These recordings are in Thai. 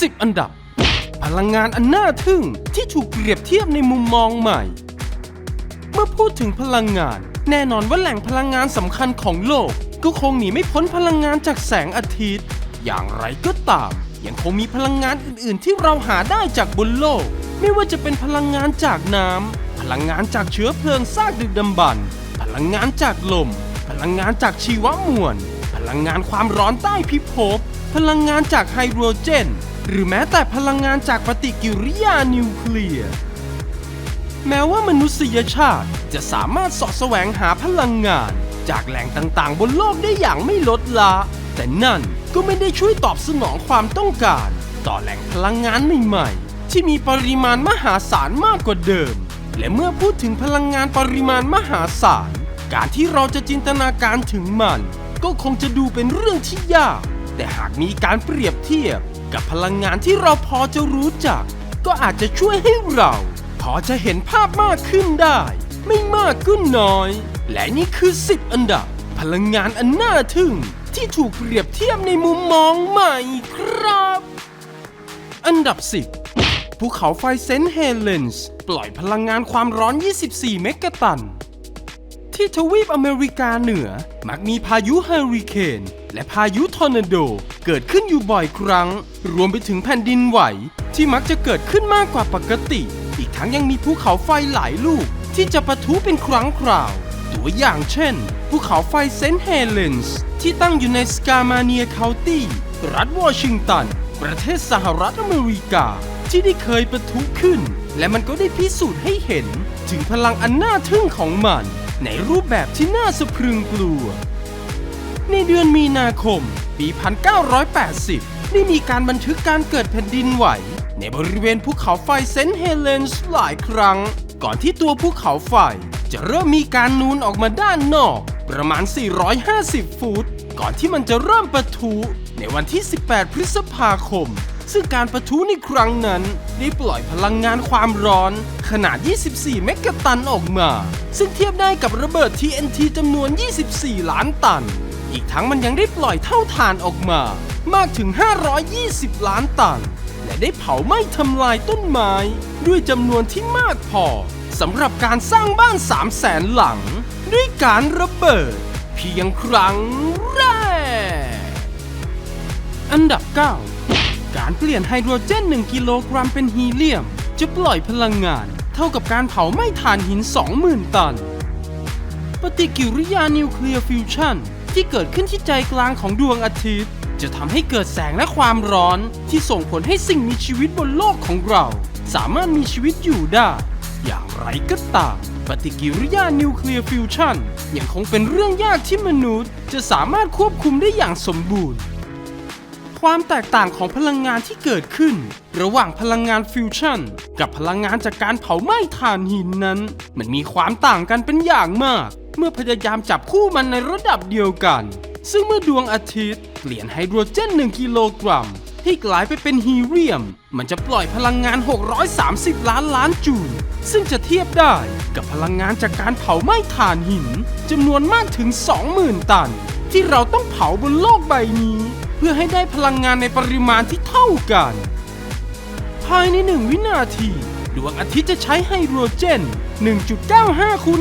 10 อันดับ พลังงานอันน่าทึ่งที่ถูกเปรียบเทียบในมุมมองใหม่ เมื่อพูดถึงพลังงาน แน่นอนว่าแหล่งพลังงานสำคัญของโลก ก็คงหนีไม่พ้นพลังงานจากแสงอาทิตย์ อย่างไรก็ตาม ยังคงมีพลังงานอื่น ๆ ที่เราหาได้จากบนโลก ไม่ว่าจะเป็นพลังงานจากน้ำพลังงานจากเชื้อเพลิงซากดึกดำบรรพ์พลังงานจากลม พลังงานจากชีวมวล พลังงานความร้อนใต้พิภพ พลังงานจากไฮโดรเจน หรือแม้แต่พลังงานจากปฏิกิริยานิวเคลียร์ แม้ว่ามนุษยชาติจะสามารถสาะแสวงหาพลังงาน จากแหล่งต่างๆ บนโลกได้อย่างไม่ลดละ แต่นั่นก็ไม่ได้ช่วยตอบสนองความต้องการ ต่อแหล่งพลังงานใหม่ๆ ที่มีปริมาณมหาศาลมากกว่าเดิม และเมื่อพูดถึงพลังงานปริมาณมหาศาล การที่เราจะจินตนาการถึงมัน ก็คงจะดูเป็นเรื่องที่ยาก แต่หากมีการเปรียบเทียบ กับพลังงานที่เราพอจะรู้จัก ก็อาจจะช่วยให้เรา พอจะเห็นภาพมากขึ้นได้ ไม่มากก็น้อย และนี่คือ 10 อันดับ พลังงานอันน่าทึ่ง ที่ถูกเปรียบเทียบในมุมมองใหม่ครับ อันดับ 10ภูเขาไฟเซนต์เฮเลนส์ปล่อยพลังงานความร้อน 24 เมกะตัน ที่ทวีปอเมริกาเหนือ มักมีพายุเฮอริเคนและพายุทอร์นาโด เกิดขึ้นอยู่บ่อยครั้ง รวมไปถึงแผ่นดินไหว ที่มักจะเกิดขึ้นมากกว่าปกติ อีกทั้งยังมีภูเขาไฟหลายลูก ที่จะปะทุเป็นครั้งคราว ตัวอย่างเช่น ภูเขาไฟเซนต์เฮเลนส์ที่ตั้งอยู่ในสกามาเนียเคานตี้รัฐวอชิงตัน ประเทศสหรัฐอเมริกา ที่ได้เคยปะทุขึ้น และมันก็ได้พิสูจน์ให้เห็น ถึงพลังอันน่าทึ่งของมัน ในรูปแบบที่น่าสะพรึงกลัว ในเดือนมีนาคม ปี 1980 ได้มีการบันทึกการเกิดแผ่นดินไหว ในบริเวณภูเขาไฟเซนต์เฮเลนส์หลายครั้ง ก่อนที่ตัวภูเขาไฟ จะเริ่มมีการนูนออกมาด้านนอก ประมาณ 450 ฟุต ก่อนที่มันจะเริ่มปะทุในวันที่ 18 พฤษภาคม ซึ่งการประทุในครั้งนั้นได้ปล่อยพลังงานความร้อนขนาด 24 เมกะตันออกมา ซึ่งเทียบได้กับระเบิด TNT จำนวน 24 ล้านตัน อีกทั้งมันยังได้ปล่อยเท่าฐานออกมา มากถึง 520 ล้านตัน และได้เผาไหม้ทำลายต้นไม้ ด้วยจำนวนที่มากพอสำหรับการสร้างบ้าน 3 0 0แสนหลัง ด้วยการระเบิด เพียงครั้งแรก อันดับ 9 การเปลี่ยนไฮโดรเจน 1 กิโลกรัมเป็นฮีเลียม จะปล่อยพลังงาน เท่ากับการเผาไหม้ถ่านหิน 20,000 ตัน ปฏิกิริยานิวเคลียร์ฟิวชันที่เกิดขึ้นที่ใจกลางของดวงอาทิตย์ จะทำให้เกิดแสงและความร้อนที่ส่งผลให้สิ่งมีชีวิตบนโลกของเรา สามารถมีชีวิตอยู่ได้ อย่างไรก็ตามปฏิกิริยานิวเคลียร์ฟิวชันยังคงเป็นเรื่องยากที่มนุษย์ จะสามารถควบคุมได้อย่างสมบูรณ์ ความแตกต่างของพลังงานที่เกิดขึ้น ระหว่างพลังงานฟิวชั่น กับพลังงานจากการเผาไหม้ถ่านหินนั้น มันมีความต่างกันเป็นอย่างมาก เมื่อพยายามจับคู่มันในระดับเดียวกัน ซึ่งเมื่อดวงอาทิตย์เปลี่ยนไฮโดรเจน 1 กิโลกรัมให้กลายไปเป็นฮีเลียม มันจะปล่อยพลังงาน 630 ล้านล้านจูล ซึ่งจะเทียบได้กับพลังงานจากการเผาไหม้ถ่านหินจำนวนมากถึง 20,000 ตัน ที่เราต้องเผาบนโลกใบนี้ เพื่อให้ได้พลังงานในปริมาณที่เท่ากัน ภายในหนึ่งวินาที ดวงอาทิตย์จะใช้ไฮโดรเจน 1.95คูณ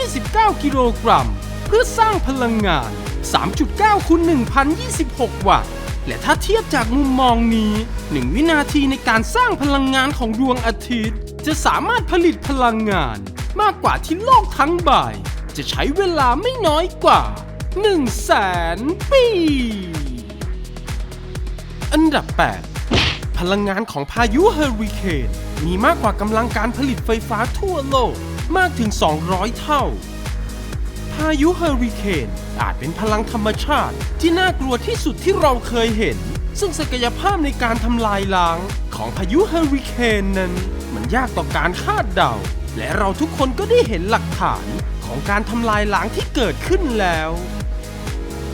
1,029 กิโลกรัม เพื่อสร้างพลังงาน 3.9คูณ1,026 วัตต์ และถ้าเทียบจากมุมมองนี้ 1 วินาทีในการสร้างพลังงานของดวงอาทิตย์ จะสามารถผลิตพลังงานมากกว่าที่โลกทั้งใบ จะใช้เวลาไม่น้อยกว่า1แสนปี อันดับ 8 พลังงานของพายุเฮอริเคนมีมากกว่ากำลังการผลิตไฟฟ้าทั่วโลกมากถึง 200 เท่า พายุเฮอริเคนอาจเป็นพลังธรรมชาติที่น่ากลัวที่สุดที่เราเคยเห็น ซึ่งศักยภาพในการทำลายล้างของพายุเฮอริเคนนั้น มันยากต่อการคาดเดา และเราทุกคนก็ได้เห็นหลักฐานของการทำลายล้างที่เกิดขึ้นแล้ว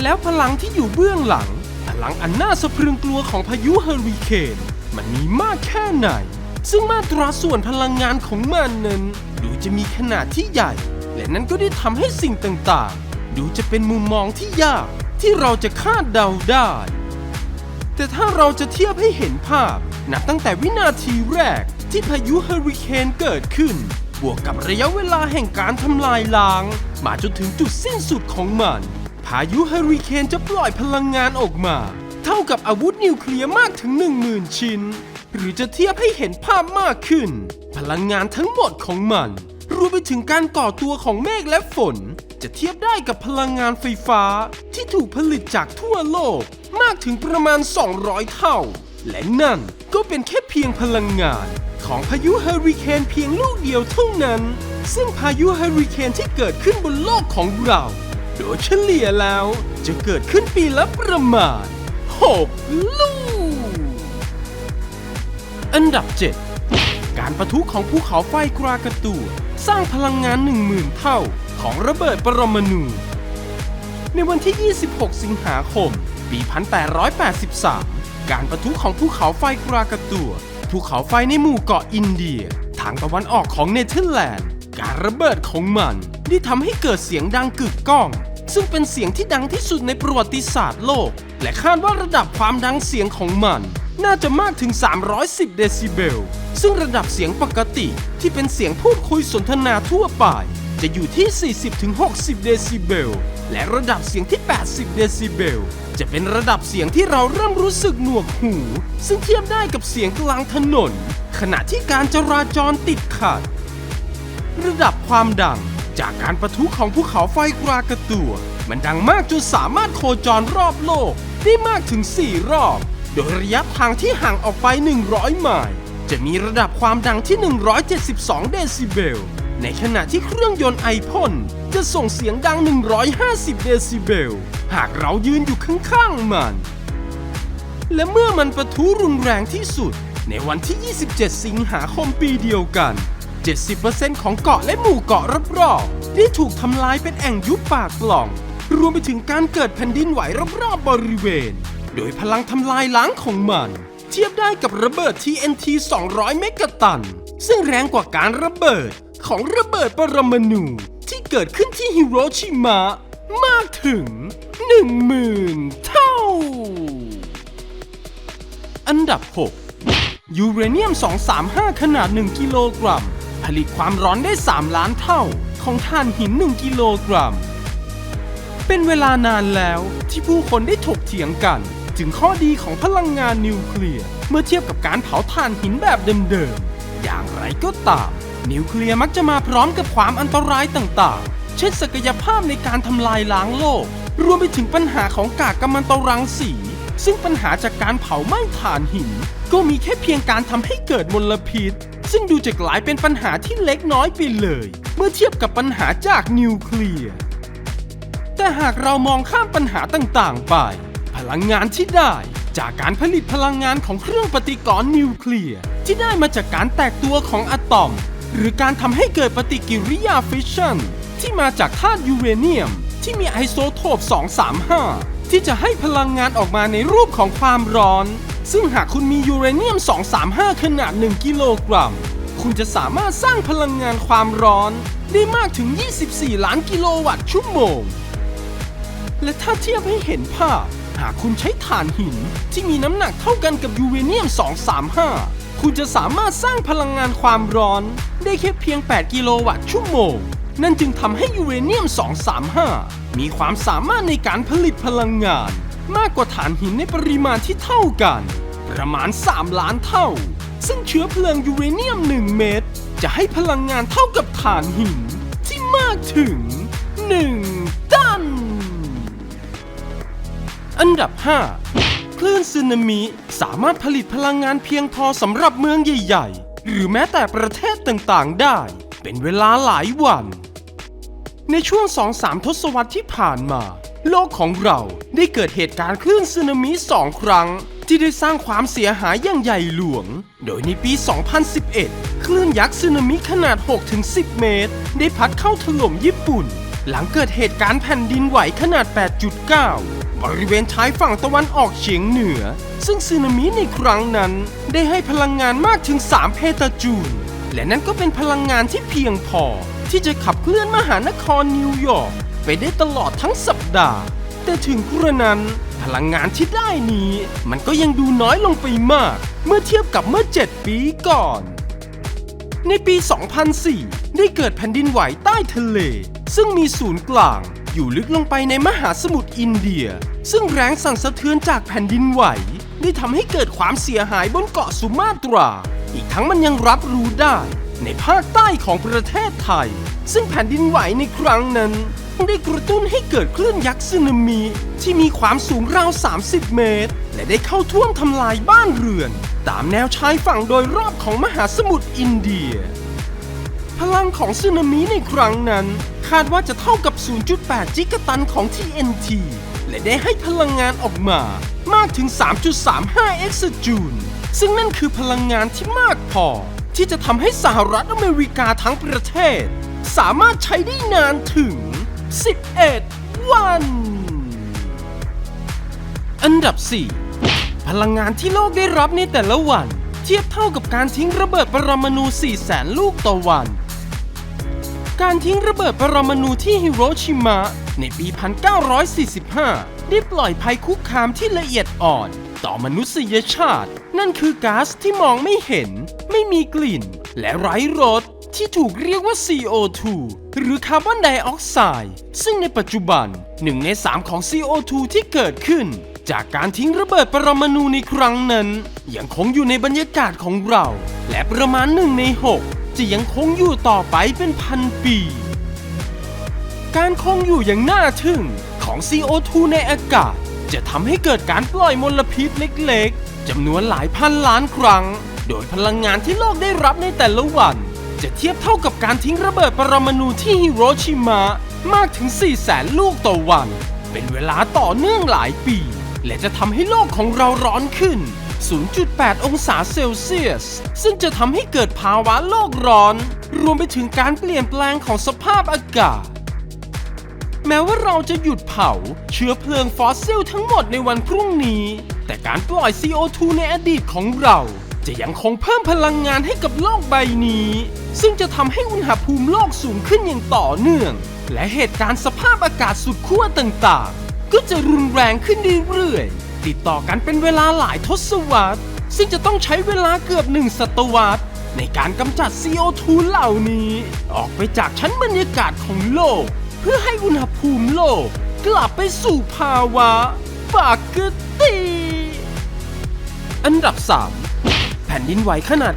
แล้วพลังที่อยู่เบื้องหลัง พลังอันน่าสะพรึงกลัวของพายุเฮอริเคนมันมีมากแค่ไหน ซึ่งมาตราส่วนพลังงานของมันนั้น ดูจะมีขนาดที่ใหญ่ และนั้นก็ได้ทำให้สิ่งต่างๆ ดูจะเป็นมุมมองที่ยากที่เราจะคาดเดาได้ แต่ถ้าเราจะเทียบให้เห็นภาพ นับตั้งแต่วินาทีแรกที่พายุเฮอริเคนเกิดขึ้น บวกกับระยะเวลาแห่งการทำลายล้าง มาจนถึงจุดสิ้นสุดของมันายุเฮอริเคนจะปล่อยพลังงานออกมา เท่ากับอาวุธนิวเคลียร์มากถึง 10,000 ชิ้น หรือจะเทียบให้เห็นภาพมากขึ้น พลังงานทั้งหมดของมัน รวมไปถึงการก่อตัวของเมฆและฝน จะเทียบได้กับพลังงานไฟฟ้าที่ถูกผลิตจากทั่วโลกมากถึงประมาณ 200 เท่า และนั่นก็เป็นแค่เพียงพลังงานของพายุเฮอริเคนเพียงลูกเดียวเท่านั้น ซึ่งพายุเฮอริเคนที่เกิดขึ้นบนโลกของเรา โดยเฉลี่ยแล้วจะเกิดขึ้นปีละประมาณ 6 ลูก อันดับ 7 การประทุของภูเขาไฟกรากาตูสร้างพลังงาน 10,000 เท่าของระเบิดปรมาณูในวันที่ 26 สิงหาคม ปี 1883 การประทุของภูเขาไฟกรากาตัวภูเขาไฟในหมู่เกาะอินเดีย ทางตะวันออกของเนเธอร์แลนด์ การระเบิดของมันได้ทำให้เกิดเสียงดังกึกก้อง ซึ่งเป็นเสียงที่ดังที่สุดในประวัติศาสตร์โลก และคาดว่าระดับความดังเสียงของมัน น่าจะมากถึง 310 เดซิเบล ซึ่งระดับเสียงปกติที่เป็นเสียงพูดคุยสนทนาทั่วไป จะอยู่ที่ 40-60 เดซิเบล และระดับเสียงที่ 80 เดซิเบล จะเป็นระดับเสียงที่เราเริ่มรู้สึกหนวกหู ซึ่งเทียบได้กับเสียงกลางถนน ขณะที่การจราจรติดขัด ระดับความดัง จากการประทุของภูเขาไฟกรากาตัว มันดังมากจนสามารถโคจรรอบโลกได้มากถึง 4 รอบ โดยระยะทางที่ห่างออกไป 100 ไมล์จะมีระดับความดังที่ 172 เดซิเบล ในขณะที่เครื่องยนต์ไอพ่นจะส่งเสียงดัง 150 เดซิเบล หากเรายืนอยู่ข้างๆมัน และเมื่อมันประทุรุนแรงที่สุด ในวันที่ 27 สิงหาคมปีเดียวกัน 70%ของเกาะและหมู่เกาะรอบๆได้ถูกทำลายเป็นแอ่งยุบปากปล่อง รวมไปถึงการเกิดแผ่นดินไหวรอบๆบริเวณ โดยพลังทำลายล้างของมัน เทียบได้กับระเบิด TNT 200 เมกะตัน ซึ่งแรงกว่าการระเบิดของระเบิดปรมาณูที่เกิดขึ้นที่ฮิโรชิมะมากถึง 10,000 เท่า อันดับ 6 ยูเรเนียม 235 ขนาด 1 กิโลกรัม ผลิตความร้อนได้ 3 ล้านเท่าของถ่านหิน 1 กิโลกรัม เป็นเวลานานแล้วที่ผู้คนได้ถกเถียงกัน ถึงข้อดีของพลังงานนิวเคลียร์เมื่อเทียบกับการเผาถ่านหินแบบเดิมๆ อย่างไรก็ตาม นิวเคลียร์มักจะมาพร้อมกับความอันตรายต่างๆ เช่นศักยภาพในการทำลายล้างโลก รวมไปถึงปัญหาของกากกัมมันตรังสี ซึ่งปัญหาจากการเผาไหม้ถ่านหิน ก็มีแค่เพียงการทำให้เกิดมลพิษ ซึ่งดูจะกลายเป็นปัญหาที่เล็กน้อยไปเลย เมื่อเทียบกับปัญหาจากนิวเคลียร์ แต่หากเรามองข้ามปัญหาต่างๆไป พลังงานที่ได้ จากการผลิตพลังงานของเครื่องปฏิกรณ์นิวเคลียร์ ที่ได้มาจากการแตกตัวของอะตอม หรือการทำให้เกิดปฏิกิริยาฟิชชั่น ที่มาจากธาตุยูเรเนียม ที่มีไอโซโทป 235 ที่จะให้พลังงานออกมาในรูปของความร้อน ซึ่งหากคุณมียูเรเนียม 235 ขนาด 1 กิโลกรัม คุณจะสามารถสร้างพลังงานความร้อน ได้มากถึง 24 ล้านกิโลวัตต์ชั่วโมง และถ้าเทียบให้เห็นภาพ หากคุณใช้ถ่านหินที่มีน้ำหนักเท่ากันกับยูเรเนียม 235 คุณจะสามารถสร้างพลังงานความร้อน ได้แค่เพียง 8 กิโลวัตต์ชั่วโมง นั่นจึงทำให้ยูเรเนียม 235 มีความสามารถในการผลิตพลังงาน มากกว่าถ่านหินในปริมาณที่เท่ากัน ประมาณ 3 ล้านเท่า ซึ่งเชื้อเพลิงยูเรเนียม 1 เม็ดจะให้พลังงานเท่ากับถ่านหินที่มากถึง 1 ตัน อันดับ 5 คลื่นสึนามิสามารถผลิตพลังงานเพียงพอสำหรับเมืองใหญ่ ๆ หรือแม้แต่ประเทศต่างๆ ได้ เป็นเวลาหลายวัน ในช่วง2-3ทศวรรษที่ผ่านมา โลกของเราได้เกิดเหตุการณ์คลื่นสึนามิสองครั้ง ที่ได้สร้างความเสียหายอย่างใหญ่หลวง โดยในปี 2011 คลื่นยักษ์สึนามิขนาด 6-10 เมตร ได้พัดเข้าถล่มญี่ปุ่น หลังเกิดเหตุการณ์แผ่นดินไหวขนาด 8.9 บริเวณชายฝั่งตะวันออกเฉียงเหนือ ซึ่งสึนามิในครั้งนั้น ได้ให้พลังงานมากถึง 3 เพตาจูล และนั่นก็เป็นพลังงานที่เพียงพอ ที่จะขับเคลื่อนมหานครนิวยอร์กไปได้ตลอดทั้งสัป ดาห์ แต่ถึงกระนั้นพลังงานที่ได้นี้ มันก็ยังดูน้อยลงไปมาก เมื่อเทียบกับเมื่อ 7 ปีก่อน ในปี 2004 ได้เกิดแผ่นดินไหวใต้ทะเล ซึ่งมีศูนย์กลาง อยู่ลึกลงไปในมหาสมุทรอินเดีย ซึ่งแรงสั่นสะเทือนจากแผ่นดินไหว ได้ทำให้เกิดความเสียหายบนเกาะสุมาตรา อีกทั้งมันยังรับรู้ได้ ในภาคใต้ของประเทศไทย ซึ่งแผ่นดินไหวในครั้งนั้น ได้กระตุ้นให้เกิดคลื่นยักษ์สึนามิ ที่มีความสูงราว 30 เมตร และได้เข้าท่วมทำลายบ้านเรือน ตามแนวชายฝั่งโดยรอบของมหาสมุทรอินเดีย พลังของสึนามิในครั้งนั้น คาดว่าจะเท่ากับ 0.8 จิกะตันของ TNT และได้ให้พลังงานออกมามากถึง 3.35 เอ็กซ์จูลซึ่งนั่นคือพลังงานที่มากพอ ที่จะทำให้สหรัฐอเมริกาทั้งประเทศ สามารถใช้ได้นานถึง 11 วัน อันดับ 4 พลังงานที่โลกได้รับในแต่ละวัน เทียบเท่ากับการทิ้งระเบิดปรมาณู4แสนลูกต่อวัน การทิ้งระเบิดปรมาณูที่ฮิโรชิมะในปี 1945 ได้ปล่อยภัยคุกคามที่ละเอียดอ่อน ต่อมนุษยชาติ นั่นคือก๊าซที่มองไม่เห็น ไม่มีกลิ่น และไร้รส ที่ถูกเรียกว่า CO2 หรือคาร์บอนไดออกไซด์ซึ่งในปัจจุบันหนึ่งใน3ของ CO2 ที่เกิดขึ้น จากการทิ้งระเบิดปรมาณูในครั้งนั้น ยังคงอยู่ในบรรยากาศของเรา และประมาณหนึ่งใน 6 จะยังคงอยู่ต่อไปเป็นพันปี การคงอยู่อย่างน่าทึ่งของ CO2 ในอากาศ จะทำให้เกิดการปล่อยมลพิษเล็กๆจำนวนหลายพันล้านครั้ง โดยพลังงานที่โลกได้รับในแต่ละวัน จะเทียบเท่ากับการทิ้งระเบิดปรมาณูที่ฮิโรชิมะมากถึง 4 แสนลูกต่อวัน เป็นเวลาต่อเนื่องหลายปี และจะทำให้โลกของเราร้อนขึ้น 0.8 องศาเซลเซียส ซึ่งจะทำให้เกิดภาวะโลกร้อน รวมไปถึงการเปลี่ยนแปลงของสภาพอากาศ แม้ว่าเราจะหยุดเผาเชื้อเพลิงฟอสซิลทั้งหมดในวันพรุ่งนี้ แต่การปล่อย CO2 ในอดีตของเรา จะยังคงเพิ่มพลังงานให้กับโลกใบนี้ ซึ่งจะทำให้อุณหภูมิโลกสูงขึ้นอย่างต่อเนื่อง และเหตุการณ์สภาพอากาศสุดขั้วต่างๆ ก็จะรุนแรงขึ้นเรื่อยๆ ติดต่อกันเป็นเวลาหลายทศวรรษ ซึ่งจะต้องใช้เวลาเกือบหนึ่งศตวรรษ ในการกำจัด CO2 เหล่านี้ ออกไปจากชั้นบรรยากาศของโลก เพื่อให้อุณหภูมิโลก กลับไปสู่ภาวะปกติ อันดับ 3 แผ่นดินไหวขนาด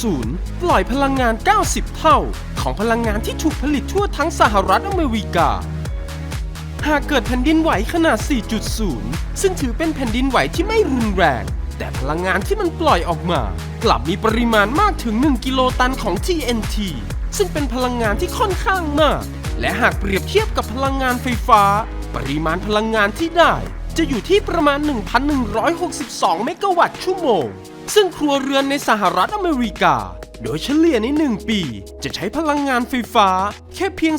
9.0 ปล่อยพลังงาน 90 เท่า ของพลังงานที่ถูกผลิตทั่วทั้งสหรัฐอเมริกา หากเกิดแผ่นดินไหวขนาด 4.0 ซึ่งถือเป็นแผ่นดินไหวที่ไม่รุนแรง แต่พลังงานที่มันปล่อยออกมา กลับมีปริมาณมากถึง 1 กิโลตันของ TNT ซึ่งเป็นพลังงานที่ค่อนข้างมาก และหากเปรียบเทียบกับพลังงานไฟฟ้า ปริมาณพลังงานที่ได้ จะอยู่ที่ประมาณ 1,162 เมกะวัตต์ชั่วโมง ซึ่งครัวเรือนในสหรัฐอเมริกา โดยเฉลี่ยใน 1 ปี จะใช้พลังงานไฟฟ้า แค่เพียง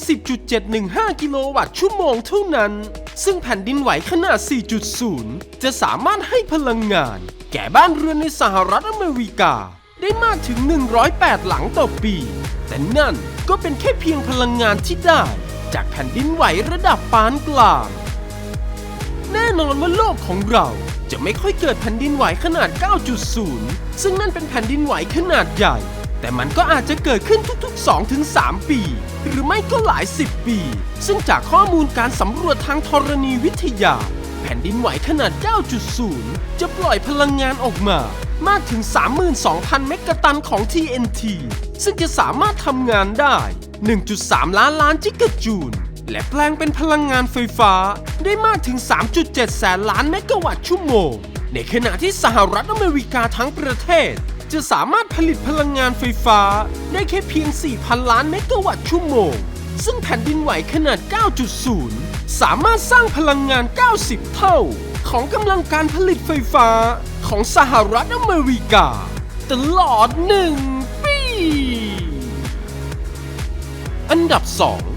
10.715 กิโลวัตต์ชั่วโมงเท่านั้น ซึ่งแผ่นดินไหวขนาด 4.0 จะสามารถให้พลังงาน แก่บ้านเรือนในสหรัฐอเมริกา ได้มากถึง 108 หลังต่อปี แต่นั่นก็เป็นแค่เพียงพลังงานที่ได้ จากแผ่นดินไหวระดับปานกลาง แน่นอนว่าโลกของเรา จะไม่ค่อยเกิดแผ่นดินไหวขนาด 9.0 ซึ่งนั่นเป็นแผ่นดินไหวขนาดใหญ่ แต่มันก็อาจจะเกิดขึ้นทุกๆ 2-3 ปี หรือไม่ก็หลาย 10 ปี ซึ่งจากข้อมูลการสำรวจทางธรณีวิทยา แผ่นดินไหวขนาด 9.0 จะปล่อยพลังงานออกมามากถึง 32,000 เมกะตันของ TNT ซึ่งจะสามารถทำงานได้ 1.3 ล้านล้านจิกะจูล และแปลงเป็นพลังงานไฟฟ้าได้มากถึง 3.7 แสนล้านเมกะวัตต์ชั่วโมง ในขณะที่สหรัฐอเมริกาทั้งประเทศ จะสามารถผลิตพลังงานไฟฟ้า ได้แค่เพียง 4,000 ล้านเมกะวัตต์ชั่วโมง ซึ่งแผ่นดินไหวขนาด 9.0 สามารถสร้างพลังงาน 90 เท่า ของกำลังการผลิตไฟฟ้าของสหรัฐอเมริกา ตลอดหนึ่งปี อันดับ 2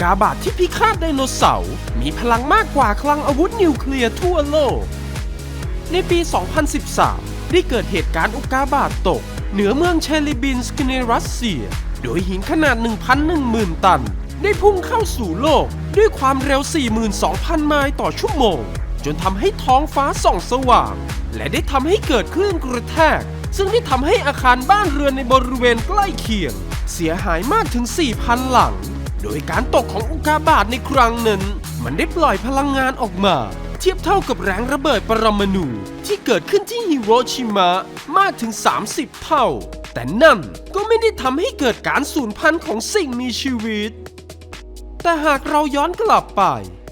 กาบาตที่พิฆาตไดโนเสาร์มีพลังมากกว่าคลังอาวุธนิวเคลียร์ทั่วโลก ในปี 2013 ได้เกิดเหตุการณ์อุกาบาตตก เหนือเมืองเชลิบินสกในรัสเซีย โดยหินขนาด 1,10,000 ตัน ได้พุ่งเข้าสู่โลกด้วยความเร็ว 42,000 ไมล์ต่อชั่วโมง จนทำให้ท้องฟ้าส่องสว่าง และได้ทำให้เกิดคลื่นกระแทก ซึ่งได้ทำให้อาคารบ้านเรือนในบริเวณใกล้เคียง เสียหายมากถึง 4,000 หลัง โดยการตกของอุกาบาตในครั้งนั้น มันได้ปล่อยพลังงานออกมา เทียบเท่ากับแรงระเบิดปรมาณูที่เกิดขึ้นที่ฮิโรชิมะมากถึง 30 เท่า แต่นั่นก็ไม่ได้ทำให้เกิดการสูญพันธุ์ของสิ่งมีชีวิต แต่หากเราย้อนกลับไป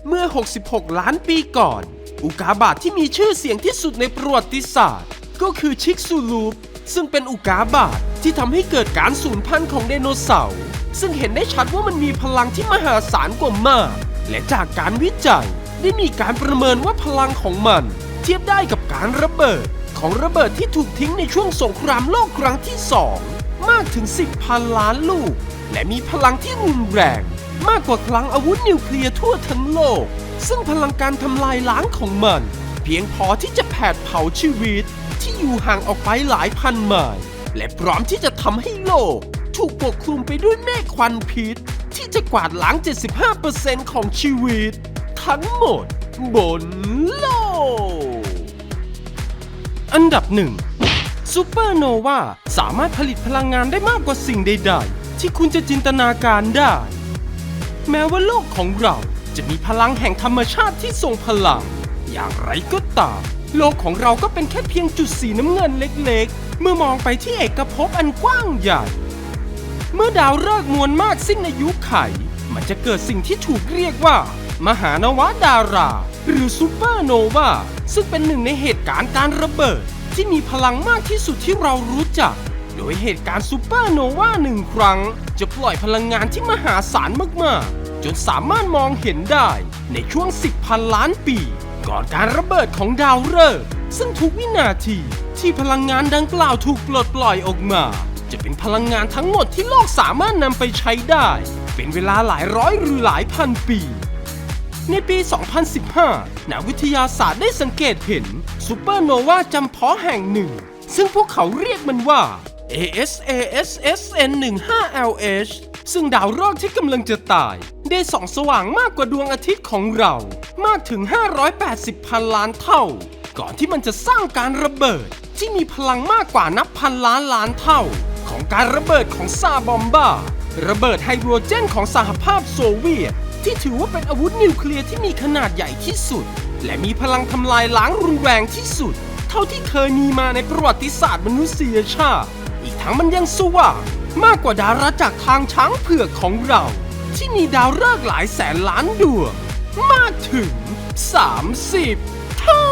เมื่อ 66 ล้านปีก่อน อุกาบาตที่มีชื่อเสียงที่สุดในประวัติศาสตร์ ก็คือชิกซูลูปซึ่งเป็นอุกกาบาตที่ทำให้เกิดการสูญพันธุ์ของไดโนเสาร์ ซึ่งเห็นได้ชัดว่ามันมีพลังที่มหาศาลกว่ามาก และจากการวิจัยได้มีการประเมินว่าพลังของมัน เทียบได้กับการระเบิด ของระเบิดที่ถูกทิ้งในช่วงสงครามโลกครั้งที่สองมากถึง 10พันล้านลูก และมีพลังที่รุนแรง มากกว่าคลังอาวุธนิวเคลียร์ทั่วทั้งโลก ซึ่งพลังการทำลายล้างของมัน เพียงพอที่จะแผดเผาชีวิต ที่อยู่ห่างออกไปหลายพันไมล์และพร้อมที่จะทำให้โลก ถูกปกคลุมไปด้วยเมฆควันพิษ ที่จะกวาดล้าง 75%ของชีวิต ทั้งหมดบนโลก อันดับหนึ่งซูเปอร์โนวาสามารถผลิตพลังงานได้มากกว่าสิ่งใด ๆ ที่คุณจะจินตนาการได้ แม้ว่าโลกของเราจะมีพลังแห่งธรรมชาติที่ทรงพลัง อย่างไรก็ตาม โลกของเราก็เป็นแค่เพียงจุดสีน้ำเงินเล็ก ๆ เมื่อมองไปที่เอกภพอันกว้างใหญ่ เมื่อดาวฤกษ์มวลมากสิ้นอายุไข มันจะเกิดสิ่งที่ถูกเรียกว่า มหานวดารา หรือซูเปอร์โนวาซึ่งเป็นหนึ่งในเหตุการณ์การระเบิด ที่มีพลังมากที่สุดที่เรารู้จัก โดยเหตุการณ์ซูเปอร์โนวาหนึ่งครั้ง จะปล่อยพลังงานที่มหาศาลมากๆ จนสามารถมองเห็นได้ในช่วง 10พันล้านปี ก่อนการระเบิดของดาวฤกษ์ซึ่งทุกวินาทีที่พลังงานดังกล่าวถูกปลดปล่อยออกมา จะเป็นพลังงานทั้งหมดที่โลกสามารถนำไปใช้ได้ เป็นเวลาหลายร้อยหรือหลายพันปี ในปี 2015 นักวิทยาศาสตร์ได้สังเกตเห็นซูเปอร์โนวาจำเพาะแห่งหนึ่ง ซึ่งพวกเขาเรียกมันว่า ASASSN 15 LH ซึ่งดาวฤกษ์ที่กำลังจะตาย ได้ส่องสว่างมากกว่าดวงอาทิตย์ของเรา มากถึง 580 พันล้านเท่า ก่อนที่มันจะสร้างการระเบิด ที่มีพลังมากกว่านับพันล้านล้านเท่า ของการระเบิดของซาบอมบ้าระเบิดไฮโดรเจนของสหภาพโซเวียต ที่ถือว่าเป็นอาวุธนิวเคลียร์ที่มีขนาดใหญ่ที่สุด และมีพลังทำลายล้างรุนแรงที่สุด เท่าที่เคยมีมาในประวัติศาสตร์มนุษยชาติ อีกทั้งมันยังสว่างมากกว่าดาราจากทางช้างเผือกของเรา ที่มีดาวฤกษ์หลายแสนล้านดวงมากถึง 30 เท่า